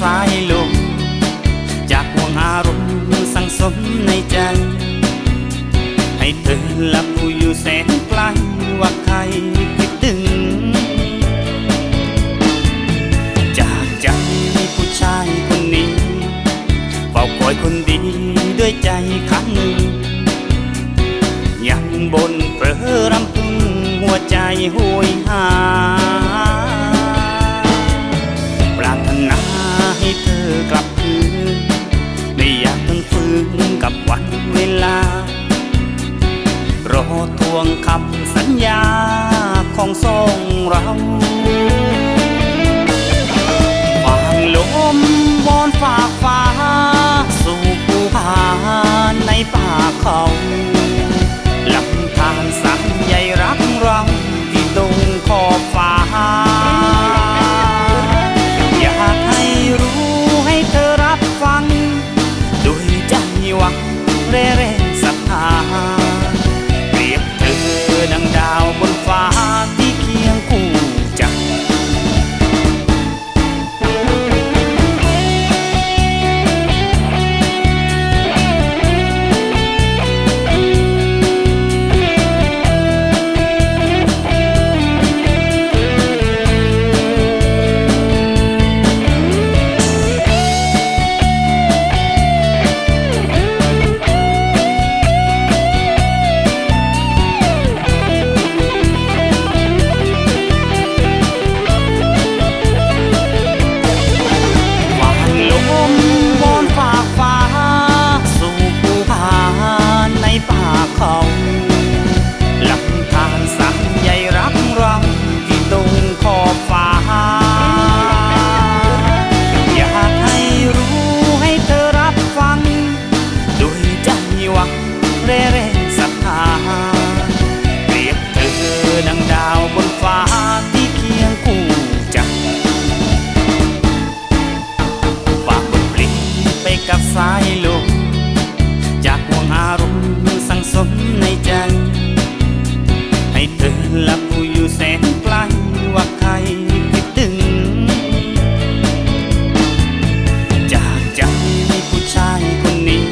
สายลม จากห่วงอารมณ์สังสมในใจ ให้เธอและผู้อยู่แสนไกลว่าใคร องรำฝั่งลมบนฝ่ากฟ้า เร่เร่สัทธาเรียกเธอดังดาวบนฟ้าที่เคียงคู่จักฝากบทเพลงไปกับสายลมจากห่วงอารมณ์สั่งสมในใจ ให้เธอและผู้อยู่แสนไกลว่าใครคิดถึง จากใจผู้ชายคนนี้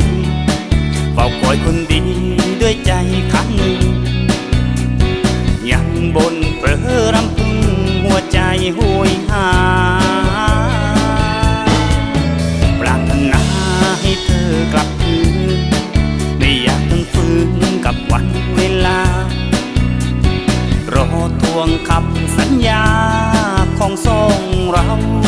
ฝ้าคอยคนดี ส่งเรา